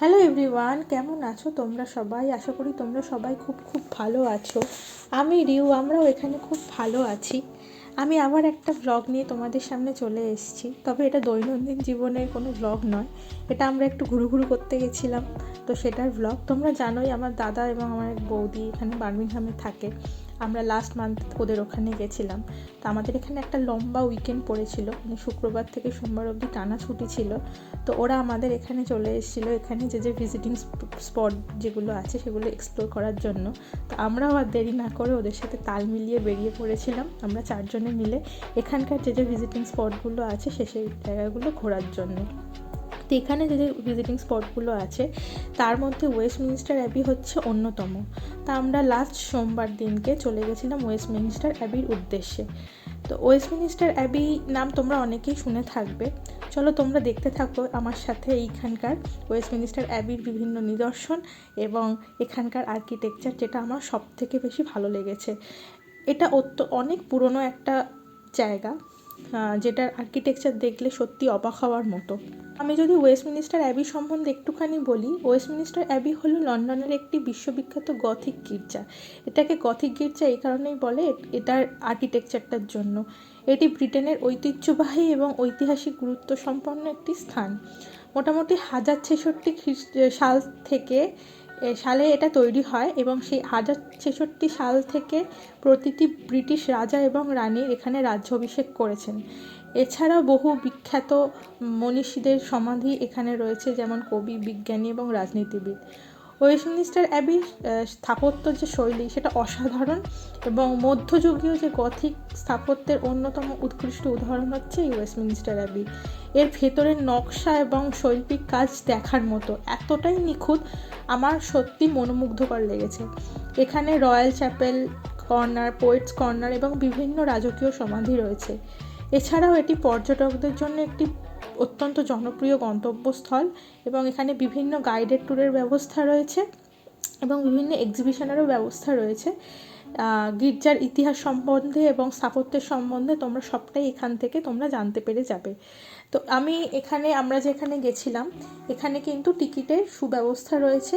Hello everyone কেমন আছো তোমরা সবাই? আশা করি তোমরা সবাই খুব খুব ভালো আছো। আমি রিউ, আমরাও এখানে খুব ভালো আছি। আমি আবার একটা ব্লগ নিয়ে তোমাদের সামনে চলে এসেছি। তবে এটা দৈনন্দিন জীবনের কোনো ব্লগ নয়। এটা আমরা একটু ঘুরু ঘুরু করতে গেছিলাম, তো সেটার ব্লগ তোমরা জানোই আমার দাদা এবং আমার এক বৌদি এখানে বার্মিংহামে থাকে। আমরা লাস্ট মান্থ ওদের ওখানে গেছিলাম। তো আমাদের এখানে একটা লম্বা উইকেন্ড পড়েছিল। মানে শুক্রবার থেকে সোমবার অবধি টানা ছুটি ছিল। তো ওরা আমাদের এখানে চলে এসেছিল। এখানে যে যে ভিজিটিং স্পট যেগুলো আছে সেগুলো এক্সপ্লোর করার জন্য। তো আমরাও আর দেরি না করে ওদের সাথে তাল মিলিয়ে বেরিয়ে পড়েছিলাম। আমরা চারজনে মিলে এখানকার যে যে ভিজিটিং স্পটগুলো আছে সে, সেই জায়গাগুলো ঘোরার জন্য। তো এখানে যে ভিজিটিং স্পটগুলো আছে, তার মধ্যে ওয়েস্টমিনিস্টার অ্যাবি হচ্ছে অন্যতম। তা আমরা লাস্ট সোমবার দিনকে চলে গেছিলাম ওয়েস্টমিনিস্টার অ্যাবির উদ্দেশ্যে। তো ওয়েস্টমিনিস্টার অ্যাবি নাম তোমরা অনেকেই শুনে থাকবে। চলো তোমরা দেখতে থাকো আমার সাথে এইখানকার ওয়েস্টমিনিস্টার অ্যাবির বিভিন্ন নিদর্শন এবং এখানকার আর্কিটেকচার যেটা আমার সব থেকে বেশি ভালো লেগেছে। এটা অত্য অনেক পুরনো একটা জায়গা যেটার আর্কিটেকচার দেখলে সত্যি অবাক হওয়ার মতো। আমি যদি ওয়েস্টমিনিস্টার অ্যাবি সম্বন্ধে একটুখানি বলি, ওয়েস্টমিনিস্টার অ্যাবি হলো লন্ডনের একটি বিশ্ববিখ্যাত গথিক গির্জা। এটাকে গথিক গির্জা এই কারণেই বলে এটার আর্কিটেকচারটার জন্য। এটি ব্রিটেনের ঐতিহ্যবাহী এবং ঐতিহাসিক গুরুত্ব সম্পন্ন একটি স্থান। মোটামুটি হাজার ছেষট্টি সাল থেকে সালে এটা তৈরি হয় এবং সেই হাজার ছেষট্টি সাল থেকে প্রতিটি ব্রিটিশ রাজা এবং রানী এখানে রাজ্য অভিষেক করেছেন। এছাড়াও বহু বিখ্যাত মনীষীদের সমাধি এখানে রয়েছে, যেমন কবি, বিজ্ঞানী এবং রাজনীতিবিদ। ওয়েস্টমিনিস্টার অ্যাবির স্থাপত্য যে শৈলী, সেটা অসাধারণ এবং মধ্যযুগীয় যে গথিক স্থাপত্যের অন্যতম উৎকৃষ্ট উদাহরণ হচ্ছে এই ওয়েস্টমিনিস্টার অ্যাবি। এর ভেতরের নকশা এবং শৈল্পিক কাজ দেখার মতো, এতটাই নিখুঁত, আমার সত্যি মনোমুগ্ধকর লেগেছে। এখানে royal chapel corner, poets corner এবং বিভিন্ন রাজকীয় সমাধি রয়েছে। এছাড়াও এটি পর্যটকদের জন্য একটি অত্যন্ত জনপ্রিয় গন্তব্যস্থল এবং এখানে বিভিন্ন গাইডেড ট্যুরের ব্যবস্থা রয়েছে এবং বিভিন্ন এক্সিবিশনেরও ব্যবস্থা রয়েছে। গির্জার ইতিহাস সম্বন্ধে এবং স্থাপত্যের সম্বন্ধে তোমরা সবটাই এখান থেকে তোমরা জানতে পেরে যাবে। তো আমি এখানে, আমরা যেখানে গেছিলাম, এখানে কিন্তু টিকিটের সুব্যবস্থা রয়েছে।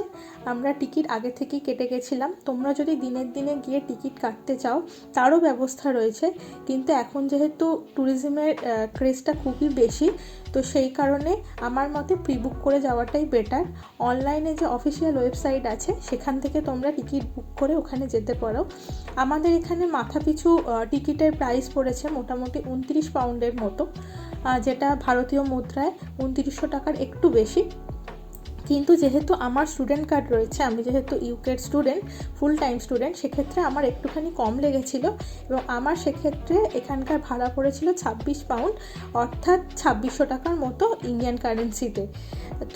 আমরা টিকিট আগে থেকেই কেটে গেছিলাম। তোমরা যদি দিনের দিনে গিয়ে টিকিট কাটতে চাও, তারও ব্যবস্থা রয়েছে। কিন্তু এখন যেহেতু ট্যুরিজমের ক্রেজটা খুবই বেশি, তো সেই কারণে আমার মতে প্রি বুক করে যাওয়াটাই বেটার অনলাইনে যে অফিসিয়াল ওয়েবসাইট আছে, সেখান থেকে তোমরা টিকিট বুক করে ওখানে যেতে পারো। আমাদের এখানে মাথাপিছু টিকিটের প্রাইস পড়েছে মোটামুটি উনত্রিশ পাউন্ডের মতো। যেটা ভারতীয় মুদ্রায় উনত্রিশশো টাকার একটু বেশি। কিন্তু যেহেতু আমার স্টুডেন্ট কার্ড রয়েছে, আমি যেহেতু ইউকের স্টুডেন্ট ফুল টাইম স্টুডেন্ট সেক্ষেত্রে আমার একটুখানি কম লেগেছিল এবং আমার সেক্ষেত্রে এখানকার ভাড়া পড়েছিল ছাব্বিশ পাউন্ড অর্থাৎ ছাব্বিশশো টাকার মতো ইন্ডিয়ান কারেন্সিতে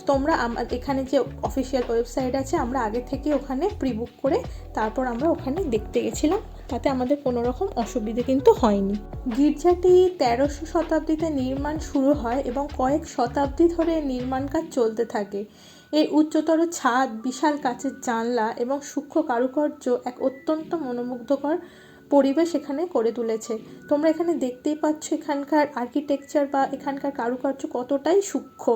তোমরা আমার এখানে যে অফিসিয়াল ওয়েবসাইট আছে, আমরা আগে থেকে ওখানে প্রি বুক করে তারপর আমরা ওখানে দেখতে গেছিলাম। তাতে আমাদের কোনো রকম অসুবিধে কিন্তু হয়নি। গির্জাটি তেরোশো শতাব্দীতে নির্মাণ শুরু হয় এবং কয়েক শতাব্দী ধরে নির্মাণ কাজ চলতে থাকে। এর উচ্চতর ছাদ, বিশাল কাচের জানলা এবং সূক্ষ্ম কারুকার্য এক অত্যন্ত মনোমুগ্ধকর পরিবেশ এখানে করে তুলেছে। তোমরা এখানে দেখতেই পাচ্ছ এখানকার আর্কিটেকচার বা এখানকার কারুকার্য কতটাই সূক্ষ্ম।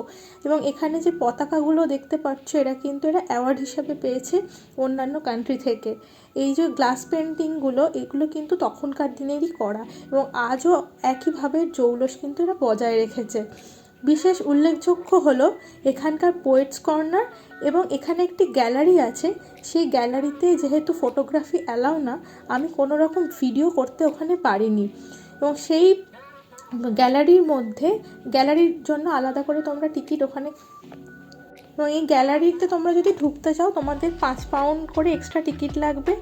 এবং এখানে যে পতাকাগুলো দেখতে পাচ্ছ, এরা কিন্তু এরা অ্যাওয়ার্ড হিসাবে পেয়েছে অন্যান্য কান্ট্রি থেকে। এই যে গ্লাস পেন্টিংগুলো এগুলো কিন্তু তখনকার দিনেরই করা। এবং আজও একইভাবে জৌলস কিন্তু এরা বজায় রেখেছে। বিশেষ উল্লেখযোগ্য হল এখানকার পোয়েটস কর্নার এবং এখানে একটি গ্যালারি আছে। সেই গ্যালারিতে যেহেতু ফটোগ্রাফি অ্যালাউ না, আমি কোনো রকম ভিডিও করতে ওখানে পারিনি। এবং সেই গ্যালারির মধ্যে গ্যালারির জন্য আলাদা করে তোমরা টিকিট ওখানে এবং এই গ্যালারিতে তোমরা যদি ঢুকতে চাও, তোমাদের পাঁচ পাউন্ড করে এক্সট্রা টিকিট লাগবে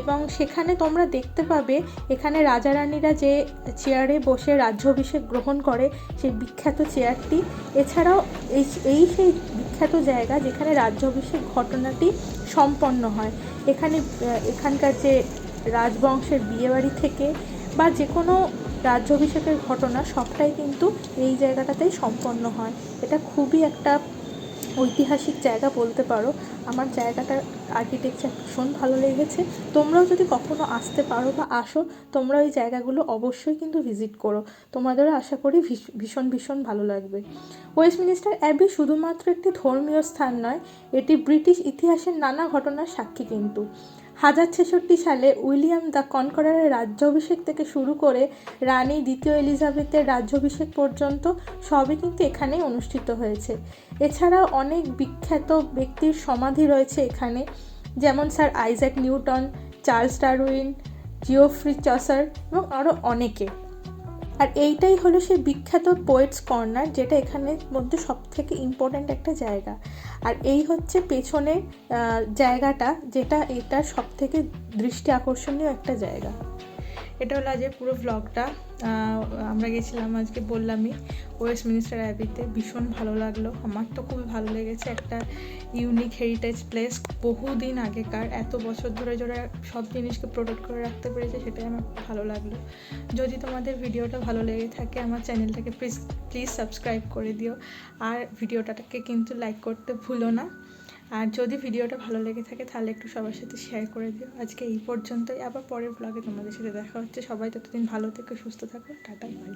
এবং সেখানে তোমরা দেখতে পাবে এখানে রাজা রানীরা যে চেয়ারে বসে রাজ্যাভিষেক গ্রহণ করে সেই বিখ্যাত চেয়ারটি এছাড়াও এই এই সেই বিখ্যাত জায়গা যেখানে রাজ্যাভিষেক ঘটনাটি সম্পন্ন হয়। এখানে, এখানকার যে রাজবংশের বিয়েবাড়ি থেকে বা যে কোনো রাজ্যাভিষেকের ঘটনা সবটাই কিন্তু এই জায়গাটাতেই সম্পন্ন হয়। এটা খুবই একটা ঐতিহাসিক জায়গা বলতে পারো, আমার জায়গাটার আর্কিটেকচার ভীষণ ভালো লেগেছে। তোমরাও যদি কখনো আসতে পারো বা আসো, তোমরা ওই জায়গাগুলো অবশ্যই কিন্তু ভিজিট করো। তোমাদেরও আশা করি ভীষ- ভীষণ ভীষণ ভালো লাগবে। ওয়েস্টমিনিস্টার অ্যাবি শুধুমাত্র একটি ধর্মীয় স্থান নয়, এটি ব্রিটিশ ইতিহাসের নানা ঘটনার সাক্ষী কিন্তু। হাজার ছেষট্টি সালে উইলিয়াম দ্য কনকরারের রাজ্যাভিষেক থেকে শুরু করে রানী দ্বিতীয় এলিজাবেথের রাজ্যাভিষেক পর্যন্ত সবই কিন্তু এখানেই অনুষ্ঠিত হয়েছে। এছাড়াও অনেক বিখ্যাত ব্যক্তির সমাধি রয়েছে এখানে, যেমন sir Isaac Newton, Charles Darwin, Geoffrey Chaucer এবং আরও অনেকে। আর এইটাই হলো সেই বিখ্যাত পোয়েটস কর্নার যেটা এখানের মধ্যে সব থেকে ইম্পর্ট্যান্ট একটা জায়গা। আর এই হচ্ছে পেছনে জায়গাটা, যেটা এটা সব থেকে দৃষ্টি আকর্ষণীয় একটা জায়গা। এটা হলো আজকে পুরো ব্লগটা আমরা গেছিলাম আজকে বললামই ওয়েস্ট মিনিস্টার অ্যাবিতে ভীষণ ভালো লাগল। আমার তো খুবই ভালো লেগেছে। একটা ইউনিক হেরিটেজ প্লেস বহুদিন আগেকার। এত বছর ধরে যারা সব জিনিসকে প্রোটেক্ট করে রাখতে পেরেছে, সেটাই আমার ভালো লাগল। যদি তোমাদের ভিডিওটা ভালো লেগে থাকে, আমার চ্যানেলটাকে প্লিজ প্লিজ সাবস্ক্রাইব করে দিও। আর ভিডিওটাকে কিন্তু লাইক করতে ভুলো না। আর যদি ভিডিওটা ভালো লেগে থাকে, তাহলে একটু সবার সাথে শেয়ার করে দিও। আজকে এই পর্যন্তই। আবার পরের ব্লগে তোমাদের সাথে দেখা হচ্ছে। সবাই ততদিন ভালো থেকে, সুস্থ থাকো। Tata bye